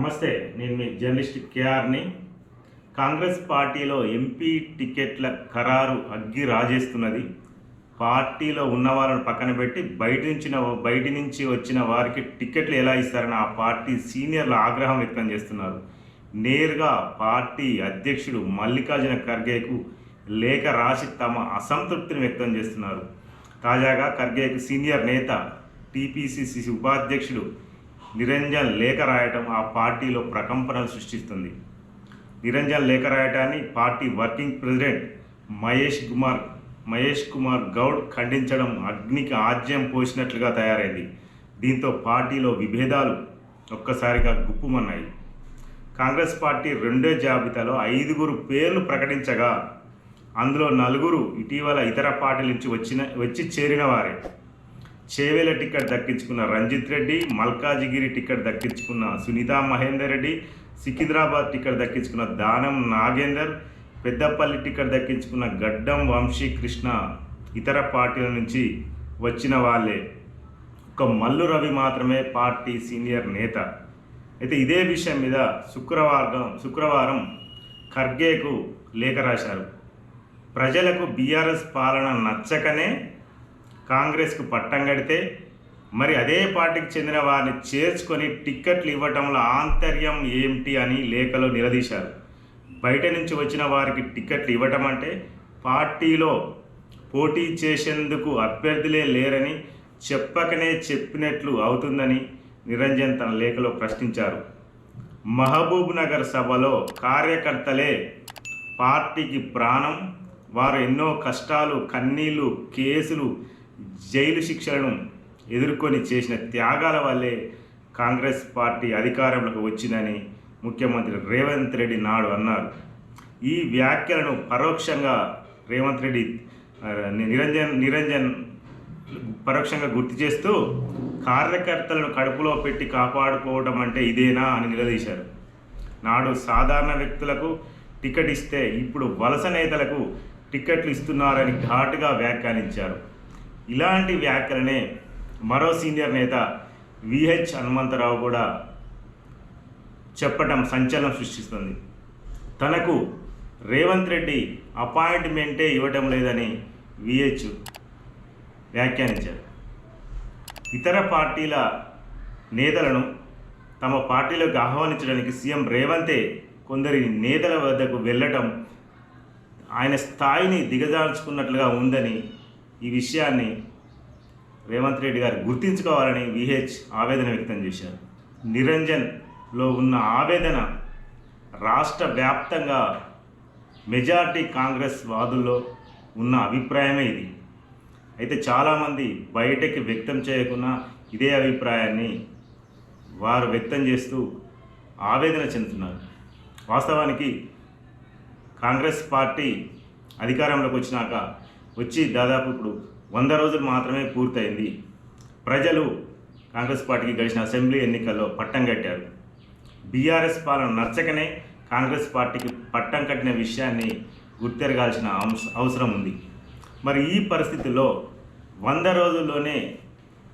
నమస్తే నేను మీ జర్నలిస్ట్ కేఆర్ని. కాంగ్రెస్ పార్టీలో ఎంపీ టికెట్ల ఖరారు అగ్గి రాజేస్తున్నది. పార్టీలో ఉన్న వాళ్ళని పక్కన పెట్టి బయట నుంచి బయట నుంచి వచ్చిన వారికి టికెట్లు ఎలా ఇస్తారని ఆ పార్టీ సీనియర్లు ఆగ్రహం వ్యక్తం చేస్తున్నారు. నేరుగా పార్టీ అధ్యక్షుడు మల్లికార్జున ఖర్గేకు లేఖ రాసి తమ అసంతృప్తిని వ్యక్తం చేస్తున్నారు. తాజాగా ఖర్గేకు సీనియర్ నేత టీపీసీసీ ఉపాధ్యక్షుడు నిరంజన్ లేఖ రాయటం ఆ పార్టీలో ప్రకంపనలు సృష్టిస్తుంది. నిరంజన్ లేఖ రాయటాన్ని party working president Mahesh Kumar Mahesh Kumar Goud ఖండించడం అగ్నికి ఆజ్యం పోసినట్లుగా తయారైంది. దీంతో పార్టీలో విభేదాలు ఒక్కసారిగా గుప్పుమన్నాయి. కాంగ్రెస్ పార్టీ రెండో జాబితాలో ఐదుగురు పేర్లు ప్రకటించగా అందులో నలుగురు ఇటీవల ఇతర పార్టీల నుంచి వచ్చిన వచ్చి చేరిన వారే. చేవేల టికెట్ దక్కించుకున్న రంజిత్ రెడ్డి మల్కాజిగిరి టికెట్ దక్కించుకున్న సునీతా మహేందర్ రెడ్డి సికింద్రాబాద్ టికెట్ దక్కించుకున్న దానం నాగేందర్ పెద్దపల్లి టికెట్ దక్కించుకున్న గడ్డం వంశీ కృష్ణ ఇతర పార్టీల నుంచి వచ్చిన వాళ్ళే. ఒక మల్లు రవి మాత్రమే పార్టీ సీనియర్ నేత. అయితే ఇదే విషయం మీద శుక్రవారం శుక్రవారం ఖర్గేకు లేఖ రాశారు. ప్రజలకు బీఆర్ఎస్ పాలన నచ్చకనే కాంగ్రెస్కు పట్టం కడితే మరి అదే పార్టీకి చెందిన వారిని చేర్చుకొని టిక్కెట్లు ఇవ్వటంలో ఆంతర్యం ఏమిటి అని లేఖలో నిలదీశారు. బయట నుంచి వచ్చిన వారికి టిక్కెట్లు ఇవ్వటం అంటే పార్టీలో పోటీ చేసేందుకు అభ్యర్థులే లేరని చెప్పకనే చెప్పినట్లు అవుతుందని నిరంజన్ తన లేఖలో ప్రశ్నించారు. మహబూబ్ నగర్ సభలో కార్యకర్తలే పార్టీకి ప్రాణం వారు ఎన్నో కష్టాలు కన్నీళ్ళు కేసులు జైలు శిక్షలను ఎదుర్కొని చేసిన త్యాగాల వల్లే కాంగ్రెస్ పార్టీ అధికారంలోకి వచ్చిందని ముఖ్యమంత్రి రేవంత్ రెడ్డి నాడు అన్నారు. ఈ వ్యాఖ్యలను పరోక్షంగా రేవంత్ రెడ్డి నిరంజన్ నిరంజన్ పరోక్షంగా గుర్తు చేస్తూ కార్యకర్తలను కడుపులో పెట్టి కాపాడుకోవడం అంటే ఇదేనా అని నిలదీశారు. నాడు సాధారణ వ్యక్తులకు టికెట్ ఇస్తే ఇప్పుడు వలస నేతలకు టికెట్లు ఇస్తున్నారని ఘాటుగా వ్యాఖ్యానించారు. ఇలాంటి వ్యాఖ్యలనే మరో సీనియర్ నేత విహెచ్ హనుమంతరావు కూడా చెప్పటం సంచలనం సృష్టిస్తుంది. తనకు రేవంత్ రెడ్డి అపాయింట్మెంటే ఇవ్వటం లేదని విహెచ్ వ్యాఖ్యానించారు. ఇతర పార్టీల నేతలను తమ పార్టీలోకి ఆహ్వానించడానికి సీఎం రేవంతే కొందరి నేతల వద్దకు వెళ్ళటం ఆయన స్థాయిని దిగజార్చుకున్నట్లుగా ఉందని ఈ విషయాన్ని రేవంత్ రెడ్డి గారు గుర్తించుకోవాలని విహెచ్ ఆవేదన వ్యక్తం చేశారు. నిరంజన్లో ఉన్న ఆవేదన రాష్ట్ర వ్యాప్తంగా మెజార్టీ కాంగ్రెస్ వాదుల్లో ఉన్న అభిప్రాయమే ఇది. అయితే చాలామంది బయటకి వ్యక్తం చేయకుండా ఇదే అభిప్రాయాన్ని వారు వ్యక్తం చేస్తూ ఆవేదన చెందుతున్నారు. వాస్తవానికి కాంగ్రెస్ పార్టీ అధికారంలోకి వచ్చినాక వచ్చి దాదాపు ఇప్పుడు వంద రోజులు మాత్రమే పూర్తయింది. ప్రజలు కాంగ్రెస్ పార్టీకి గడిచిన అసెంబ్లీ ఎన్నికల్లో పట్టం కట్టారు. బీఆర్ఎస్ పాలన నచ్చకనే కాంగ్రెస్ పార్టీకి పట్టం కట్టిన విషయాన్ని గుర్తెరగాల్సిన అవసరం ఉంది. మరి ఈ పరిస్థితుల్లో వంద రోజుల్లోనే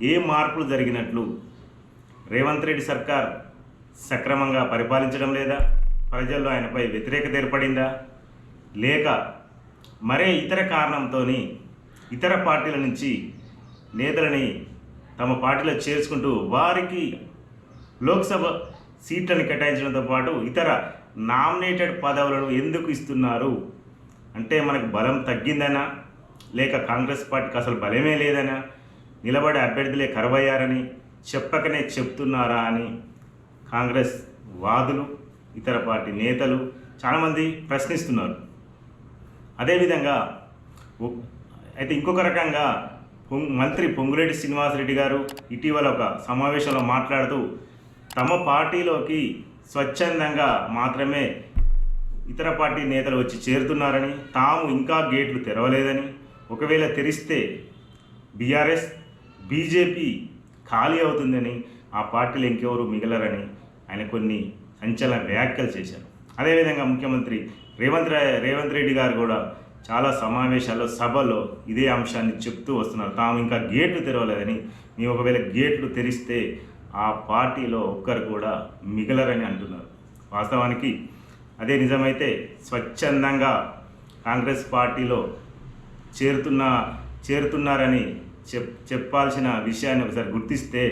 ఏ మార్పులు జరిగినట్లు రేవంత్ రెడ్డి సర్కార్ సక్రమంగా పరిపాలించడం లేదా? ప్రజల్లో ఆయనపై వ్యతిరేకత ఏర్పడిందా? లేక మరే ఇతర కారణంతో ఇతర పార్టీల నుంచి నేతలని తమ పార్టీలో చేర్చుకుంటూ వారికి లోక్సభ సీట్లను కేటాయించడంతో పాటు ఇతర నామినేటెడ్ పదవులను ఎందుకు ఇస్తున్నారు? అంటే మనకు బలం తగ్గిందనా? లేక కాంగ్రెస్ పార్టీకి అసలు బలమే లేదనా? నిలబడే అభ్యర్థులే కరువయ్యారని చెప్పకనే చెప్తున్నారా అని కాంగ్రెస్ వాదులు ఇతర పార్టీ నేతలు చాలామంది ప్రశ్నిస్తున్నారు. అదేవిధంగా అయితే ఇంకొక రకంగా మంత్రి పొంగురెడ్డి శ్రీనివాసరెడ్డి గారు ఇటీవల ఒక సమావేశంలో మాట్లాడుతూ తమ పార్టీలోకి స్వచ్ఛందంగా మాత్రమే ఇతర పార్టీ నేతలు వచ్చి చేరుతున్నారని తాము ఇంకా గేట్లు తెరవలేదని ఒకవేళ తెరిస్తే బీఆర్ఎస్ బీజేపీ ఖాళీ అవుతుందని ఆ పార్టీలు ఇంకెవరు మిగలరని ఆయన కొన్ని సంచలన వ్యాఖ్యలు చేశారు. అదేవిధంగా ముఖ్యమంత్రి రేవంత్ రేవంత్ రెడ్డి గారు కూడా చాలా సమావేశాల్లో సభలో ఇదే అంశాన్ని చెప్తూ వస్తున్నారు. తాము ఇంకా గేట్లు తెరవలేదని మేము ఒకవేళ గేట్లు తెరిస్తే ఆ పార్టీలో ఒక్కరు కూడా మిగలరని అంటున్నారు. వాస్తవానికి అదే నిజమైతే స్వచ్ఛందంగా కాంగ్రెస్ పార్టీలో చేరుతున్న చేరుతున్నారని చెప్ చెప్పాల్సిన విషయాన్ని ఒకసారి గుర్తిస్తే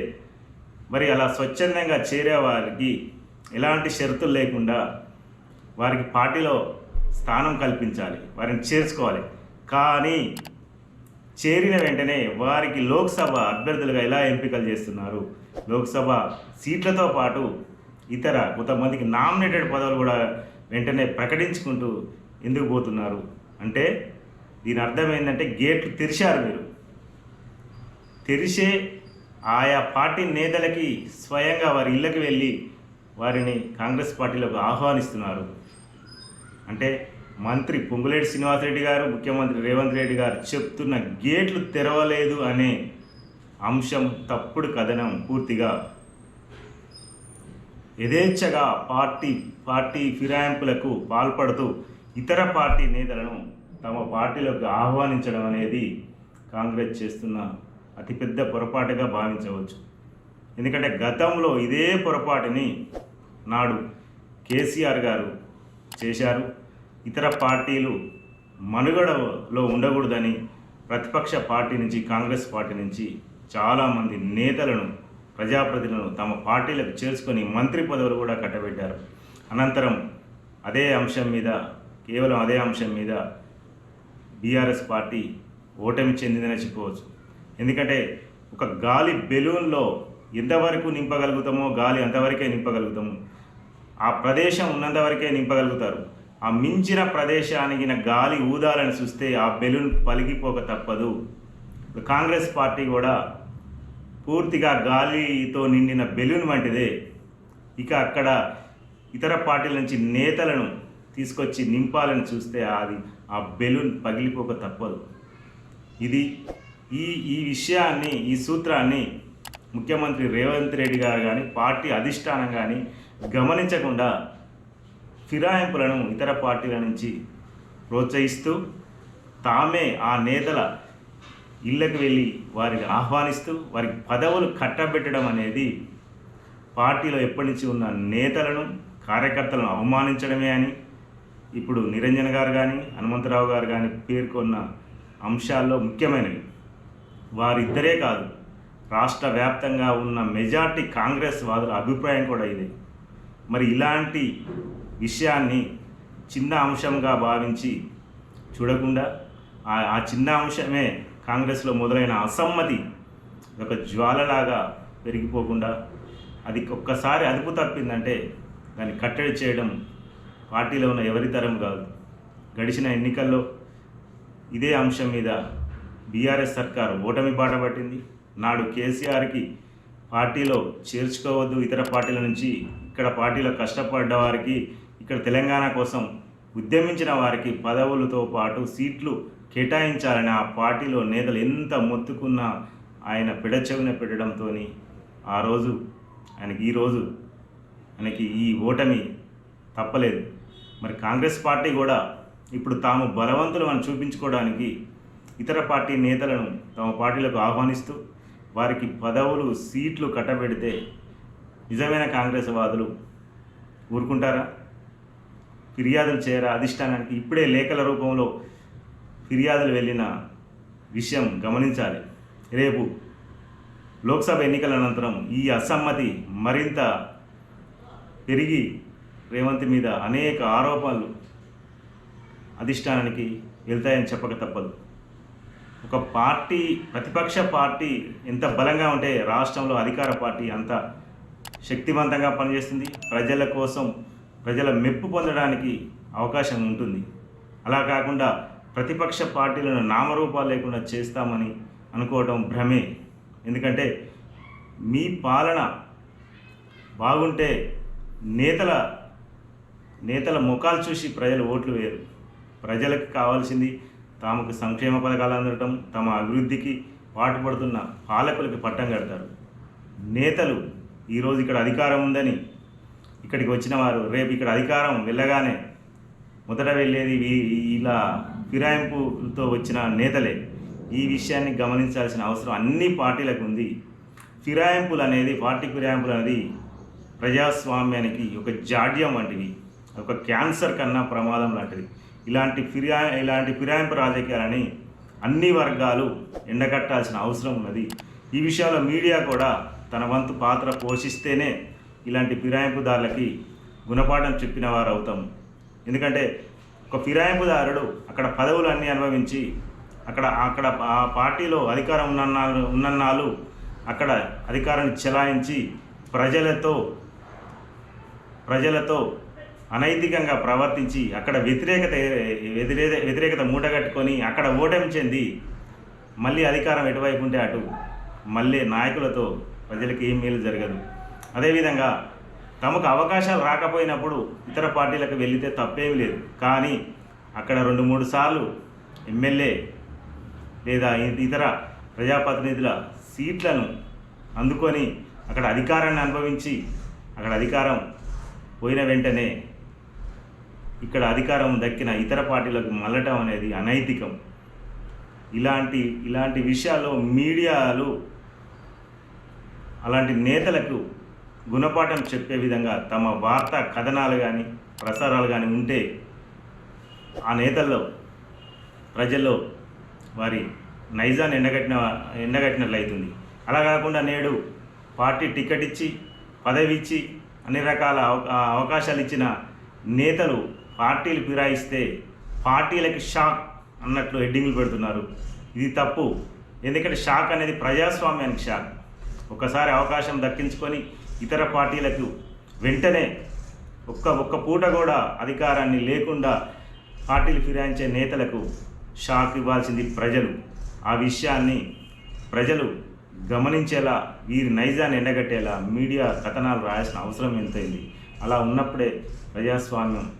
మరి అలా స్వచ్ఛందంగా చేరే వారికి ఎలాంటి షరతులు లేకుండా వారికి పార్టీలో స్థానం కల్పించాలి వారిని చేర్చుకోవాలి. కానీ చేరిన వెంటనే వారికి లోక్సభ అభ్యర్థులుగా ఎలా ఎంపికలు చేస్తున్నారు? లోక్సభ సీట్లతో పాటు ఇతర కొంతమందికి నామినేటెడ్ పదవులు కూడా వెంటనే ప్రకటించుకుంటూ ఎందుకు పోతున్నారు? అంటే దీని అర్థం ఏంటంటే గేట్లు తెరిచారు మీరు. తెరిచే ఆయా పార్టీ నేతలకి స్వయంగా వారి ఇళ్ళకి వెళ్ళి వారిని కాంగ్రెస్ పార్టీలోకి ఆహ్వానిస్తున్నారు. అంటే మంత్రి పొంగులేటి శ్రీనివాసరెడ్డి గారు ముఖ్యమంత్రి రేవంత్ రెడ్డి గారు చెప్తున్న గేట్లు తెరవలేదు అనే అంశం తప్పుడు కథనం పూర్తిగా యథేచ్ఛగా పార్టీ పార్టీ ఫిరాయింపులకు పాల్పడుతూ ఇతర పార్టీ నేతలను తమ పార్టీలోకి ఆహ్వానించడం అనేది కాంగ్రెస్ చేస్తున్న అతిపెద్ద పొరపాటుగా భావించవచ్చు. ఎందుకంటే గతంలో ఇదే పొరపాటుని నాడు కేసీఆర్ గారు చేశారు. ఇతర పార్టీలు మనుగడలో ఉండకూడదని ప్రతిపక్ష పార్టీ నుంచి కాంగ్రెస్ పార్టీ నుంచి చాలామంది నేతలను ప్రజాప్రతినిధులను తమ పార్టీలకు చేర్చుకొని మంత్రి పదవులు కూడా కట్టబెట్టారు. అనంతరం అదే అంశం మీద కేవలం అదే అంశం మీద బీఆర్ఎస్ పార్టీ ఓటమి చెందిందని చెప్పుకోవచ్చు. ఎందుకంటే ఒక గాలి బెలూన్లో ఎంతవరకు నింపగలుగుతామో గాలి అంతవరకే నింపగలుగుతాము. ఆ ప్రదేశం ఉన్నంతవరకే నింపగలుగుతారు. ఆ మించిన ప్రదేశానికి గాలి ఊదాలని చూస్తే ఆ బెలూన్ పలిగిపోక తప్పదు. కాంగ్రెస్ పార్టీ కూడా పూర్తిగా గాలితో నిండిన బెలూన్ వంటిదే. ఇక అక్కడ ఇతర పార్టీల నుంచి నేతలను తీసుకొచ్చి నింపాలని చూస్తే అది ఆ బెలూన్ పగిలిపోక తప్పదు. ఇది ఈ ఈ విషయాన్ని ఈ సూత్రాన్ని ముఖ్యమంత్రి రేవంత్ రెడ్డి గారు కానీ పార్టీ అధిష్టానం కానీ గమనించకుండా ఫిరాయింపులను ఇతర పార్టీల నుంచి ప్రోత్సహిస్తూ తామే ఆ నేతల ఇళ్ళకి వెళ్ళి వారిని ఆహ్వానిస్తూ వారికి పదవులు కట్టబెట్టడం అనేది పార్టీలో ఎప్పటి నుంచి ఉన్న నేతలను కార్యకర్తలను అవమానించడమే అని ఇప్పుడు నిరంజన్ గారు కానీ హనుమంతరావు గారు కానీ పేర్కొన్న అంశాల్లో ముఖ్యమైనవి. వారిద్దరే కాదు రాష్ట్ర వ్యాప్తంగా ఉన్న మెజార్టీ కాంగ్రెస్ వాదుల అభిప్రాయం కూడా ఇదే. మరి ఇలాంటి విషయాన్ని చిన్న అంశంగా భావించి చూడకుండా ఆ ఆ చిన్న అంశమే కాంగ్రెస్లో మొదలైన అసమ్మతి ఒక జ్వాలలాగా పెరిగిపోకుండా అది ఒక్కసారి అదుపు తప్పిందంటే దాన్ని కట్టడి చేయడం పార్టీలో ఉన్న ఎవరి తరం కాదు. గడిచిన ఎన్నికల్లో ఇదే అంశం మీద బీఆర్ఎస్ సర్కారు ఓటమి బాట పట్టింది. నాడు కేసీఆర్కి పార్టీలో చేర్చుకోవద్దు ఇతర పార్టీల నుంచి. ఇక్కడ పార్టీలో కష్టపడ్డ వారికి ఇక్కడ తెలంగాణ కోసం ఉద్యమించిన వారికి పదవులతో పాటు సీట్లు కేటాయించాలని ఆ పార్టీలో నేతలు ఎంత మొత్తుకున్నా ఆయన పిడచెవిన పెట్టడంతో ఆ రోజు ఆయనకి ఈరోజు ఆయనకి ఈ ఓటమి తప్పలేదు. మరి కాంగ్రెస్ పార్టీ కూడా ఇప్పుడు తాము బలవంతులు అని చూపించుకోవడానికి ఇతర పార్టీ నేతలను తమ పార్టీలకు ఆహ్వానిస్తూ వారికి పదవులు సీట్లు కట్టబెడితే నిజమైన కాంగ్రెస్ వాదులు ఊరుకుంటారా? ఫిర్యాదులు చేయరా? అధిష్టానానికి ఇప్పుడే లేఖల రూపంలో ఫిర్యాదులు వెళ్ళిన విషయం గమనించాలి. రేపు లోక్సభ ఎన్నికల అనంతరం ఈ అసమ్మతి మరింత పెరిగి రేవంత్ మీద అనేక ఆరోపణలు అధిష్టానానికి వెళ్తాయని చెప్పక తప్పదు. ఒక పార్టీ ప్రతిపక్ష పార్టీ ఎంత బలంగా ఉంటే రాష్ట్రంలో అధికార పార్టీ అంత శక్తివంతంగా పనిచేస్తుంది. ప్రజల కోసం ప్రజల మెప్పు పొందడానికి అవకాశం ఉంటుంది. అలా కాకుండా ప్రతిపక్ష పార్టీలను నామరూపాలు లేకుండా చేస్తామని అనుకోవడం భ్రమే. ఎందుకంటే మీ పాలన బాగుంటే నేతల నేతల ముఖాలు చూసి ప్రజలు ఓట్లు వేయరు. ప్రజలకు కావాల్సింది తాముకు సంక్షేమ పథకాలు అందటం తమ అభివృద్ధికి పాటుపడుతున్న పాలకులకు పట్టం కడతారు. నేతలు ఈరోజు ఇక్కడ అధికారం ఉందని ఇక్కడికి వచ్చిన వారు రేపు ఇక్కడ అధికారం వెళ్ళగానే మొదట వెళ్ళేది వీ- ఇలా ఫిరాయింపుతో వచ్చిన నేతలే. ఈ విషయాన్ని గమనించాల్సిన అవసరం అన్ని పార్టీలకు ఉంది. ఫిరాయింపులు అనేది పార్టీ ఫిరాయింపులు అనేది ప్రజాస్వామ్యానికి ఒక జాడ్యం వంటివి. ఒక క్యాన్సర్ కన్నా ప్రమాదం లాంటిది. ఇలాంటి ఫిరియా ఇలాంటి ఫిరాయింపు రాజకీయాలని అన్ని వర్గాలు ఎండగట్టాల్సిన అవసరం ఉన్నది. ఈ విషయంలో మీడియా కూడా తన వంతు పాత్ర పోషిస్తేనే ఇలాంటి ఫిరాయింపుదారులకి గుణపాఠం చెప్పిన వారు అవుతాం ఎందుకంటే ఒక ఫిరాయింపుదారుడు అక్కడ పదవులు అన్నీ అనుభవించి అక్కడ అక్కడ ఆ పార్టీలో అధికారం ఉన్నన్నాళ్ళు ఉన్నన్నాళ్ళు అక్కడ అధికారాన్ని చెలాయించి ప్రజలతో ప్రజలతో అనైతికంగా ప్రవర్తించి అక్కడ వ్యతిరేకత వ్యతిరేక వ్యతిరేకత మూటగట్టుకొని అక్కడ ఓటమి చెంది మళ్ళీ అధికారం ఎటువైపు ఉంటే అటు మళ్ళీ నాయకులతో ప్రజలకు ఏం మేలు జరగదు. అదేవిధంగా తమకు అవకాశాలు రాకపోయినప్పుడు ఇతర పార్టీలకు వెళితే తప్పేమీ లేదు. కానీ అక్కడ రెండు మూడు సార్లు ఎమ్మెల్యే లేదా ఇతర ప్రజాప్రతినిధుల సీట్లను అందుకొని అక్కడ అధికారాన్ని అనుభవించి అక్కడ అధికారం పోయిన వెంటనే ఇక్కడ అధికారం దక్కిన ఇతర పార్టీలకు మళ్ళటం అనేది అనైతికం. ఇలాంటి ఇలాంటి విషయాల్లో మీడియాలు అలాంటి నేతలకు గుణపాఠం చెప్పే విధంగా తమ వార్తా కథనాలు కానీ ప్రసారాలు కానీ ఉంటే ఆ నేతల్లో ప్రజల్లో వారి నైజాన్ని ఎండగట్టిన ఎండగట్టినట్లు అవుతుంది అలా కాకుండా నేడు పార్టీ టికెట్ ఇచ్చి పదవి ఇచ్చి అన్ని రకాల అవకాశాలు ఇచ్చిన నేతలు పార్టీలు ఫిరాయిస్తే పార్టీలకి షాక్ అన్నట్లు హెడ్డింగ్లు పెడుతున్నారు. ఇది తప్పు. ఎందుకంటే షాక్ అనేది ప్రజాస్వామ్యానికి షాక్. ఒకసారి అవకాశం దక్కించుకొని ఇతర పార్టీలకు వెంటనే ఒక్క ఒక్క పూట కూడా అధికారాన్ని లేకుండా పార్టీలు ఫిరాయించే నేతలకు షాక్ ఇవ్వాల్సింది ప్రజలు. ఆ విషయాన్ని ప్రజలు గమనించేలా వీరి నైజాన్ని ఎండగట్టేలా మీడియా కథనాలు రాయాల్సిన అవసరం ఎంతైంది? అలా ఉన్నప్పుడే ప్రజాస్వామ్యం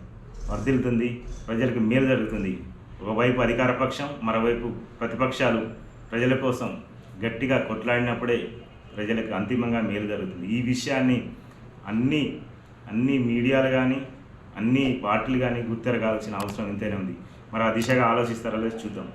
వర్ధిల్లుతుంది ప్రజలకు మేలు జరుగుతుంది. ఒకవైపు అధికార పక్షం మరోవైపు ప్రతిపక్షాలు ప్రజల కోసం గట్టిగా కొట్లాడినప్పుడే ప్రజలకు అంతిమంగా మేలు జరుగుతుంది. ఈ విషయాన్ని అన్ని అన్ని మీడియాలు కానీ అన్ని పార్టీలు కానీ గుర్తెరగాల్సిన అవసరం ఎంతైనా ఉంది. మరి ఆ దిశగా ఆలోచిస్తారో లేదు చూద్దాం.